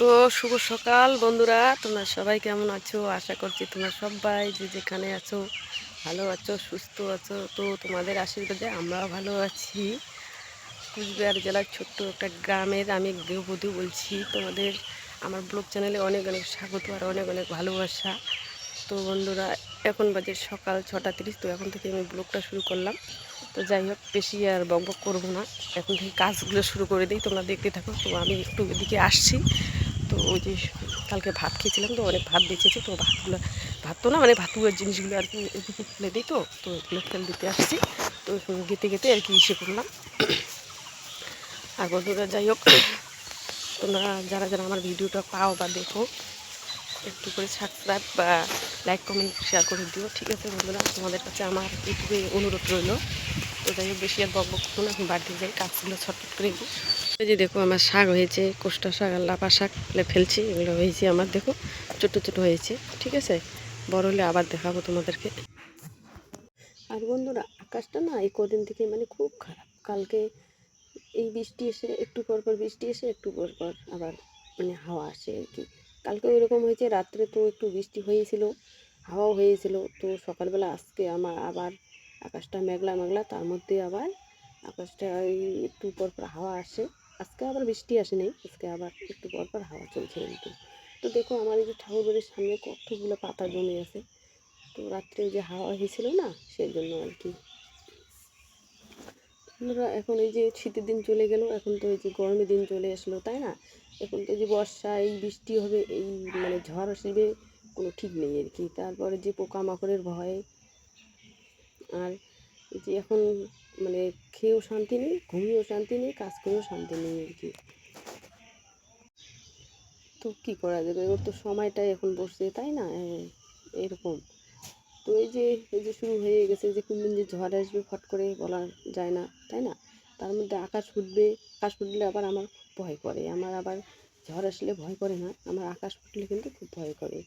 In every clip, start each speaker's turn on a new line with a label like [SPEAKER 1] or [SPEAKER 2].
[SPEAKER 1] তো শুভ সকাল বন্ধুরা, তোমরা সবাই কেমন আছো? আশা করছি তোমরা সবাই যে যেখানে আছো, ভালো আছো, সুস্থ আছো। তো তোমাদের আশীর্বাদে আমরাও ভালো আছি। কুচবিহার জেলার ছোট্ট একটা গ্রামের আমি গৃহবধূ বলছি। তোমাদের আমার ব্লগ চ্যানেলে অনেক অনেক স্বাগত আর অনেক অনেক ভালোবাসা। তো বন্ধুরা, এখন বাজে সকাল ছটা তিরিশ, তো এখন থেকে আমি ব্লগটা শুরু করলাম। তো যাই হোক, বেশি আর বক বক করব না। এখন থেকে কাজগুলো শুরু করে দিই, তোমরা দেখতে থাকো। তো আমি একটু এদিকে আসছি। ওই যে কালকে ভাত খেয়েছিলাম তো, অনেক ভাত বেঁচেছে তো ভাতগুলো, ভাত তো না মানে ভাতুয়ের জিনিসগুলো আর কি এদিকে ফেলে দিই তো তো এগুলো ফেলে দিতে আসছি। তো গেতে গেতে আর কি ইসে করলাম। আর বন্ধুরা, যাই হোক, তোমরা যারা যারা আমার ভিডিওটা পাও বা দেখো, একটু করে সাবস্ক্রাইব বা লাইক কমেন্ট শেয়ার করে দিও, ঠিক আছে বন্ধুরা? তোমাদের কাছে আমার ইউটিউবে অনুরোধ রইল। তো যাই হোক, বেশি আর বক বক করব না এখন বাড়িতে যাই, কাজগুলো ছটফট করে দিই এই যে দেখো আমার শাক হয়েছে, কোষ্টা শাক আর লাফা শাক ফেলছি, এগুলো হয়েছে আমার, দেখো ছোটো ছোটো হয়েছে, ঠিক আছে? বড় হলে আবার দেখাবো তোমাদেরকে। আর বন্ধুরা, আকাশটা না এই কদিন থেকে মানে খুব খারাপ। কালকে এই বৃষ্টি এসে, একটু পর পর বৃষ্টি এসে, একটু পর পর আবার মানে হাওয়া আসে আর কি। কালকে ওইরকম হয়েছে, রাত্রে তো একটু বৃষ্টি হয়েছিল, হাওয়াও হয়েছিল, তো সকালবেলা আজকে আমার আবার আকাশটা মেঘলা মেঘলা, তার মধ্যে আবার আকাশটা একটু পর পর হাওয়া আসে। আজকে আবার বৃষ্টি আসেনি, আজকে আবার একটু পর পর হাওয়া চলছে কিন্তু। তো দেখো আমার এই যে ঠাকুর বাড়ির সামনে কতগুলো পাতা জমে আছে। তো রাত্রে যে হাওয়া হয়েছিল না সেই জন্য আর কি। আমরা এখন এই যে শীতের দিন চলে গেল, এখন তো এই যে গরমের দিন চলে আসলো, তাই না? এখন তো যে বর্ষা, এই বৃষ্টি হবে, এই মানে ঝড় আসবে, কোনো ঠিক নেই আর কি। তারপরে যে পোকামাকড়ের ভয়, আর যে এখন মানে খেয়েও শান্তি নেই, ঘুমিয়েও শান্তি নেই, কাজ করেও শান্তি নেই আর কি। তো কী করা যাবে? ওর তো সময়টাই এখন বসছে, তাই না? এরকম। তো এই যে এই যে শুরু হয়ে গেছে যে কোন দিন যে ঝড় আসবে, ফট করে বলা যায় না, তাই না? তার মধ্যে আকাশ ফুটবে, আকাশ ফুটলে আবার আমার ভয় করে। আমার আবার ঝড় আসলে ভয় করে না, আমার আকাশ ফুটলে কিন্তু খুব ভয় করে।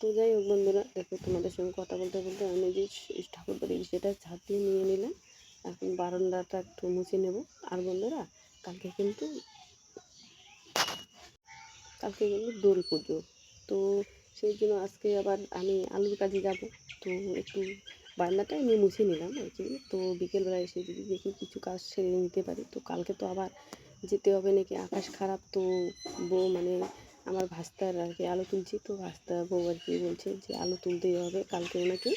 [SPEAKER 1] তো যাই হোক বন্ধুরা, দেখো তোমাদের সঙ্গে কথা বলতে বলতে আমি যে ঠাকুর বাড়ি সেটা ছাদ দিয়ে নিয়ে নিলাম। এখন বারান্দাটা একটু মুছে নেব। আর বন্ধুরা, কালকে কিন্তু কালকে কিন্তু দোল পুজো। তো সেই জন্য আজকে আবার আমি আলুর কাজে যাব। তো একটু বারান্দাটা আমি মুছে নিলাম আর কি। তো বিকেলবেলা এসে যদি দেখি কিছু কাজ সেরে নিতে পারি। তো কালকে তো আবার যেতে হবে নাকি আকাশ খারাপ, তো বউ মানে আমার ভাস্তার আর কি আলু তুলছি। তো ভাস্তা বউ আর কি বলছে যে আলু তুলতেই হবে কালকেও নাকি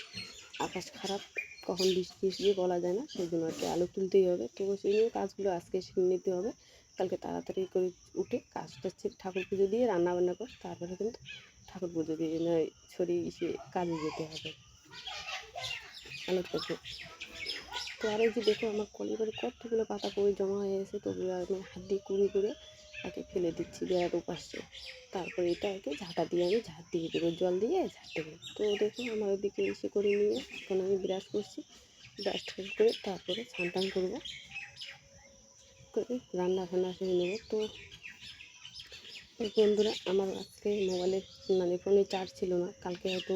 [SPEAKER 1] আকাশ খারাপ। কখন বৃষ্টি এসে বলা যায় না সেই জন্য আর কি আলু তুলতেই হবে। তো সেই জন্য কাজগুলো আজকে সেরে নিতে হবে। কালকে তাড়াতাড়ি করে উঠে কাজটা ঠাকুর পুজো দিয়ে রান্না বান্না করে, তারপরে কিন্তু ঠাকুর পুজো দিয়ে নয়, ছড়িয়ে এসে কাজে যেতে হবে। আলোর কাছে। তো আর এই যে দেখো আমার কলিবারে কতগুলো পাতা পড়ে জমা হয়ে গেছে তো ওগুলো আমি হাত দিয়ে কুড়ি করে তাকে ফেলে দিচ্ছি বেড়ার উপাসে তারপরে এটা আর ঝাঁটা দিয়ে আমি ঝাঁট দিয়ে দেবো, জল দিয়ে ঝাঁট দেবো। তো দেখো আমার ওদিকে এসে করে নিয়ে এখন আমি ব্রাশ করছি। ব্রাশ করে তারপরে স্নান করব। করে রান্না ফান্না সেরে নেব। তো বন্ধুরা, আমার আজকে মোবাইলে মানে ফোনে চার্জ ছিল না। কালকে হয়তো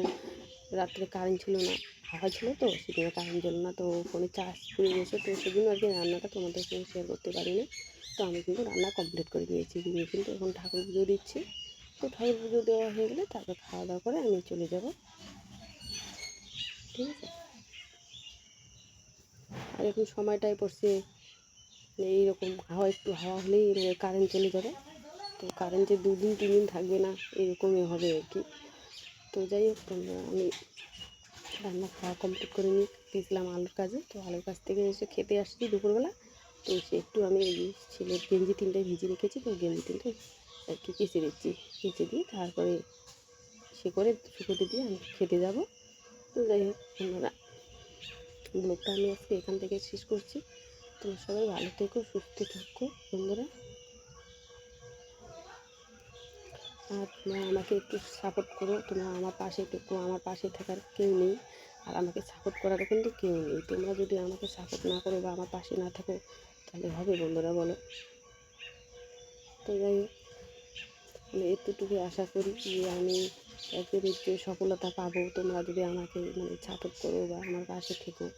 [SPEAKER 1] রাত্রে কারেন্ট ছিল না। হাওয়া ছিল তো সেজন্য কারেন্ট ছিল না তো ফোনে চার্জ পুড়ে গেছে তো সেজন্য আর কি রান্নাটা তোমাদের সঙ্গে শেয়ার করতে পারিনি। তো আমি কিন্তু রান্না কমপ্লিট করে দিয়েছি। দিয়ে কিন্তু এখন ঠাকুর পুজো দিচ্ছি। তো ঠাকুর পুজো দেওয়া হয়ে গেলে তারপর খাওয়া দাওয়া করে আমি চলে যাব। ঠিক আছে? আর এখন সময়টাই পড়ছে। এইরকম হাওয়া, একটু হাওয়া হলেই কারেন্ট চলে যাবে। তো কারেন্ট দুদিন তিন দিন থাকবে না, এরকমই হবে আর কি। তো যাই হোক আমি রান্না খাওয়া কমপ্লিট করে নিয়ে গেছিলাম আলুর কাজে। তো আলুর কাছ থেকে এসে খেতে আসছি দুপুরবেলা। তো সে একটু আমি এই ছেলের গেঞ্জি তিনটে ভিজে রেখেছি, তো গেঞ্জি তিনটে আর কি কেচে দিচ্ছি। কেচে দিয়ে তারপরে সে করে শুকোতে দিয়ে আমি খেতে যাব। তো যাই হোক তোমরা ব্লগটা আমি আজকে এখান থেকে শেষ করছি। তোমরা সবাই ভালো থেকো, সুস্থ থাকো, বন্ধুরা। আর তোমরা আমাকে একটু সাপোর্ট করো। তোমরা আমার পাশে একটু আমার পাশে থাকার কেউ নেই। আর আমাকে সাপোর্ট করার কিন্তু কেউ নেই। তোমরা যদি আমাকে সাপোর্ট না করো বা আমার পাশে না থাকো, তাহলে হবে বন্ধুরা বলো। তো যাই হোক, আমি এতটুকু আশা করি যে আমি একদিন যে সফলতা পাবো। তোমরা যদি আমাকে মানে সাপোর্ট করো বা আমার পাশে থেকো,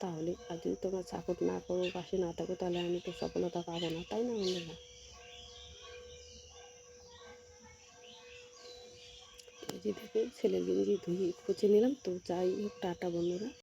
[SPEAKER 1] তাহলে আর যদি তোমরা সাপোর্ট না করো, পাশে না থাকো, তাহলে আমি তো সফলতা পাবো না। তাই না বন্ধুরা? যে থেকে ছেলের গেঞ্জি ধুয়ে খুঁজে নিলাম তো যাই হোক টাটা বন্ধুরা।